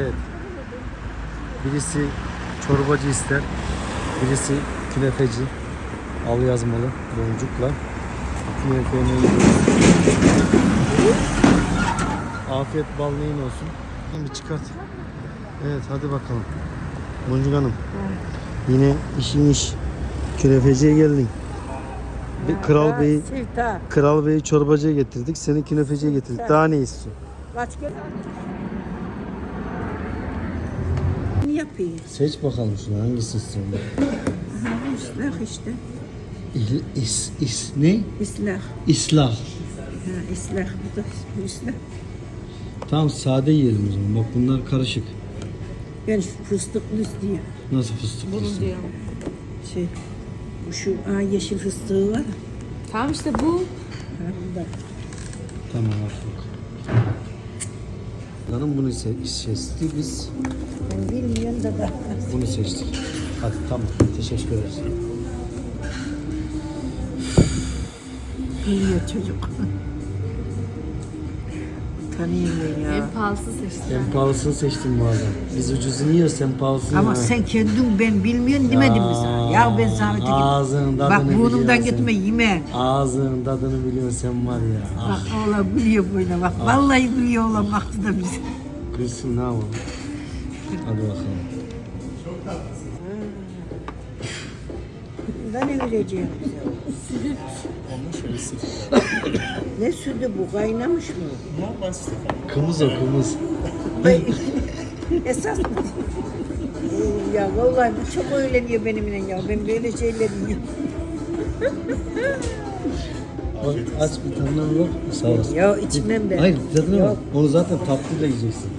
Evet. Birisi çorbacı ister. Birisi künefeci. Al yazmalı boncukla. Künefeyi Afiyet bal neyin olsun. Bir çıkart. Evet hadi bakalım. Boncuk Hanım. Yine işin iş. Künefeciye geldin. Bir Kral Bey'i Silta. Kral Bey'i çorbacıya getirdik. Seni künefeciye getirdik. Daha ne istiyorsun? Kaç yapayım? Seç bakalım şunu hangisi istiyorsun? İslah işte. İl, is, is, ne? İslah. İslah. Ha, islah. Bu da islah. Tamam sade yiyelim o zaman. Bak bunlar karışık. Ben fıstıklı istiyorum. Nasıl fıstık? Bunu fıstık? diyor. Şey, bu şu aa, yeşil fıstığı var. Tamam işte bu. Ha, bu da. Tamam artık. Hanım bunu se- seçti biz Ben bilmiyorum da da. bunu seçtik. Hadi tamam teşekkür ederiz. Biliyor çocuk. Tanıyamıyor ya. En pahalısı seçtim. En pahalısını seçtim bu arada. Biz ucuzunu yiyoruz sen pahalısını Ama ha. sen kendin ben bilmiyorum demedim mi sana? Ya ben sana öteki... Ağzının tadını Bak burnumdan gitme yeme. Ağzının tadını biliyorsun sen var ya. Ah Bak oğlan biliyor böyle bak. Vallahi biliyor oğlan baktı da bize. kızsın ne yapalım. Hadi bakalım. Da ne vereceğim bize? ne sütü bu? Kaynamış mı? Kımız o kımız. Esas mı? Oo, ya vallahi bu çok öğleniyor benimle ya. Ben böyle şeyler yiyorum. Bak, aç bir tadına bir bak. Sağ olasın. Ya içmem ben. Hayır tadına Yok. bak. Onu zaten tatlıyla yiyeceksin.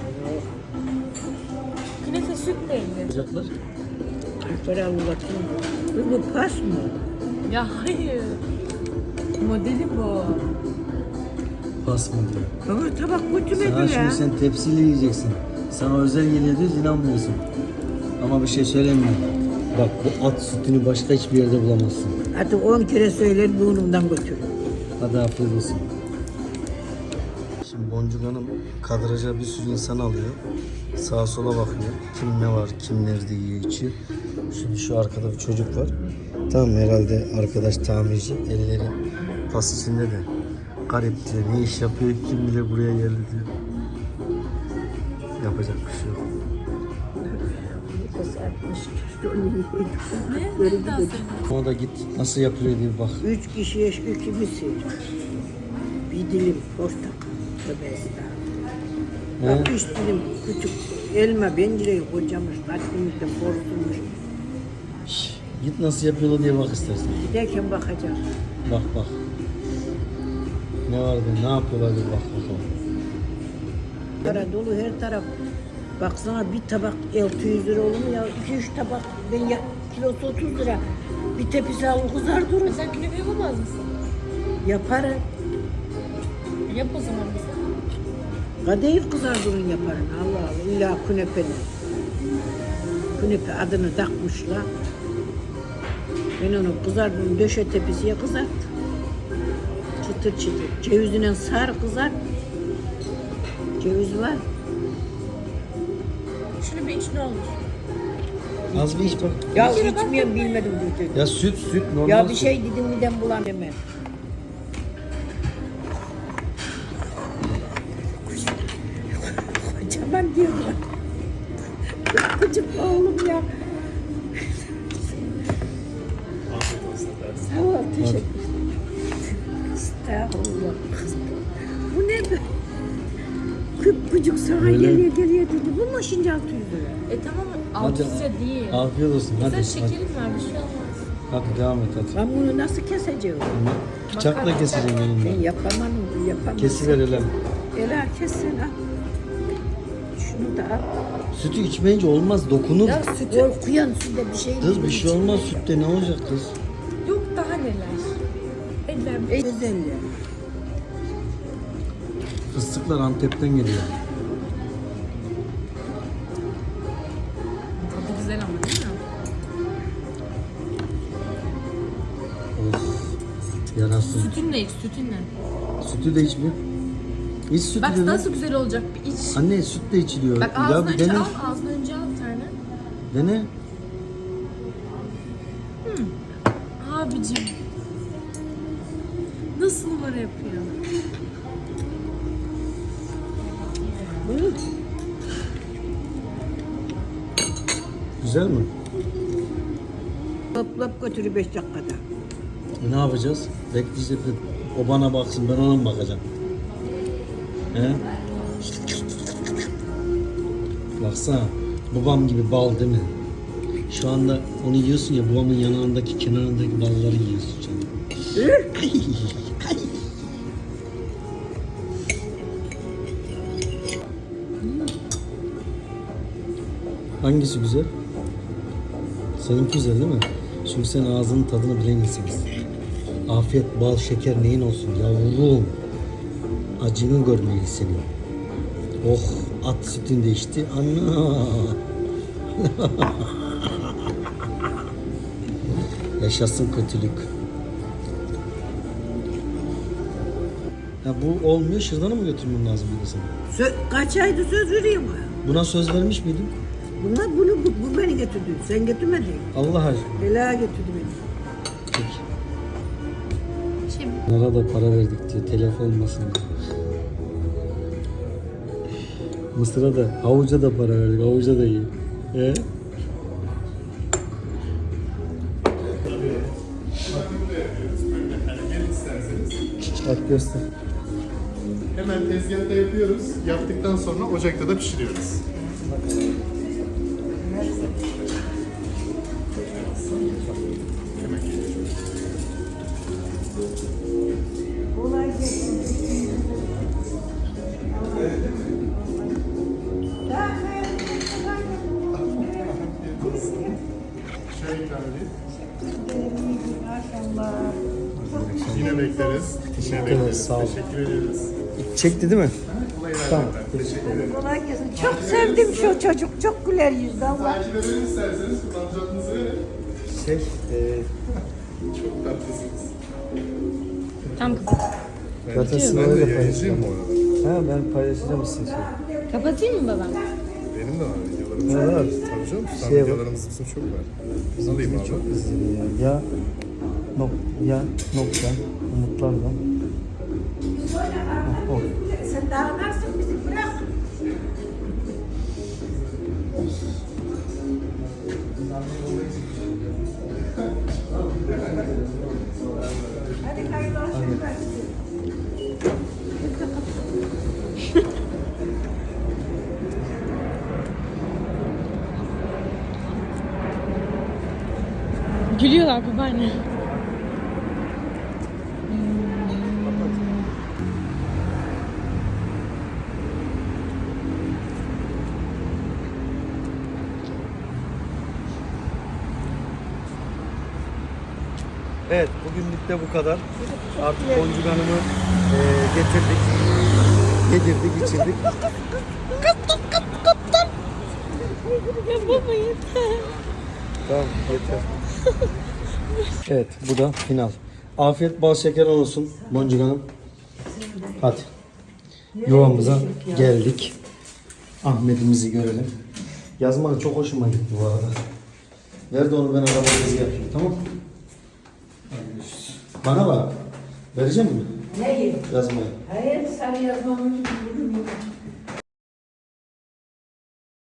Künefe sütle yenir. Yapacaklar. Para Allah'ım. Bu, bu pas mı? Ya hayır. Modeli bu. Pas mı diyor. Baba tabak Sana götürmedi ya. şimdi sen tepsiyle yiyeceksin. Sana özel geliyor diyoruz inanmıyorsun. Ama bir şey söyleyeyim mi? Bak bu at sütünü başka hiçbir yerde bulamazsın. Artık on kere söyler burnumdan götür. Hadi afiyet olsun. Şimdi Boncuk Hanım kadraja bir sürü insan alıyor. Sağa sola bakıyor. Kim ne var, kim nerede yiyor, içiyor. Şimdi şu arkada bir çocuk var. Tamam herhalde arkadaş tamirci. Elleri pas içinde de. Garip diyor. Ne iş yapıyor kim bile buraya geldi diyor. Yapacak bir şey yok. Ne? Ona da git nasıl yapılıyor diye bak. Üç kişiye iki mısır. Bir dilim portakal. Tövbe estağfurullah. Bak üç dilim küçük elma bencereyi kocamış. Kaçmıştım, korkutmuş. Şş, Git nasıl yapıyorlar diye bak istersen. Giderken bakacağım. Bak bak. Ne vardı, ne yapıyorlar diye bak bakalım. Para dolu her taraf. Baksana bir tabak 600 lira olur mu ya? 2-3 tabak ben ya kilosu 30 lira. Bir tepsi al kızar durur. Sen künefe yapamaz mısın? Yaparım. Yap o zaman bize. Kadayıf kızar durun yaparım. Allah Allah. İlla künefe. Künefe adını takmışlar. Ben onu kızardım. Döşe tepsiye kızarttım. Çıtır çıtır. Cevizine sar kızart. Ceviz var. Şunu bir iç ne olur. Az bir iç bak. Ya içmiyorum bilmedim. Ya süt süt normal Ya bir süt. şey dedim midem bulan hemen. Diyorlar. Küçük oğlum ya. Sağ ol, teşekkür ederim. Estağfurullah. Bu ne be? Küçük sana Öyle. geliyor geliyor dedi. Bu mu şimdi 600 lira? E tamam Hadi, 600 lira değil. Afiyet olsun hadi. Sen Hadi, şekerin var bir şey olmaz. hadi devam et hadi. Ben bunu nasıl keseceğim? Bıçakla keseceğim Ben elimle. yapamam, yapamam. Kesiver Elem. Ela kesin al. Şunu da al. Sütü içmeyince olmaz dokunur. Ya sütü Korkuyan suda bir şey Kız bir şey olmaz sütte ne olacak kız? yok daha neler. Eller Ey özelliği. Fıstıklar Antep'ten geliyor. tadı güzel ama değil mi? Of. Yarasın. Sütünle iç sütünle. Sütü de içmiyor. İç sütü Bak dene. nasıl güzel olacak bir iç. Anne süt de içiliyor. Bak ağzını önce dene. al, ağzını önce al bir tane. Dene. Abicim. Nasıl numara yapıyor? Güzel mi? Lap lap götürü beş dakikada. Ne yapacağız? Bekleyeceğiz. O bana baksın ben ona mı bakacağım? He? Baksana. Babam gibi bal değil mi? Şu anda onu yiyorsun ya babamın yanağındaki kenarındaki balları yiyorsun canım. Hangisi güzel? Seninki güzel değil mi? Çünkü sen ağzının tadını insansın. Afiyet, bal, şeker neyin olsun yavrum. Acını görmeyi senin. Oh, at sütün de içti. Ana. Yaşasın kötülük. Ya bu olmuyor, şırdanı mı götürmem lazım bir de sana? Sö- kaç aydı söz veriyorum ha. Buna söz vermiş miydin? Bunlar bunu bu, bu beni getirdi. Sen getirmedin. Allah aşkına. Bela getirdi beni. Bunlara da para verdik diyor, telef olmasın diye. Mısır'a da, havuca da para verdik, havuca da iyi. He? Bak göster. Hemen tezgahta yapıyoruz. Yaptıktan sonra ocakta da pişiriyoruz. Şöyle ikram edeyim. Yine bekleriz. Yine bekleriz. sağ ol. Teşekkür ederiz. Çekti değil mi? Tamam. Teşekkür ederim. Çok sevdim şu çocuk. Çok güler yüzlü Allah. Takip edelim isterseniz verin. Şey, e, Çok tatlısınız. tam kapat. zaten Ben sınavda de da yayıncıyım paylaşacağım. arada. Ha ben paylaşacağım sizin şey. Kapatayım mı babam? Benim de var. Ne var? Tabii canım. Şey var. videolarımız bizim çok var. Alayım abi. Çok izleniyor ya. Ya, nok, ya nokta, umutlarla. Oh, oh. Sen daha anlarsın bizi bırak. Hadi hayırlı olsun. Gülüyorlar babaanne. Evet, bugünlük de bu kadar. Artık Boncuk Hanım'ı e, getirdik. Yedirdik, içirdik. Ya baba yeter. Tamam, yeter. evet, bu da final. Afiyet bal şeker olsun Boncuk Hanım. Hadi. Yuvamıza geldik. Ahmet'imizi görelim. Yazmanı çok hoşuma gitti bu arada. Nerede onu ben araba tezi yapayım tamam. Bana bak. Vereceğim mi? Neyi? Yazmayı. Hayır, sen yazmamı.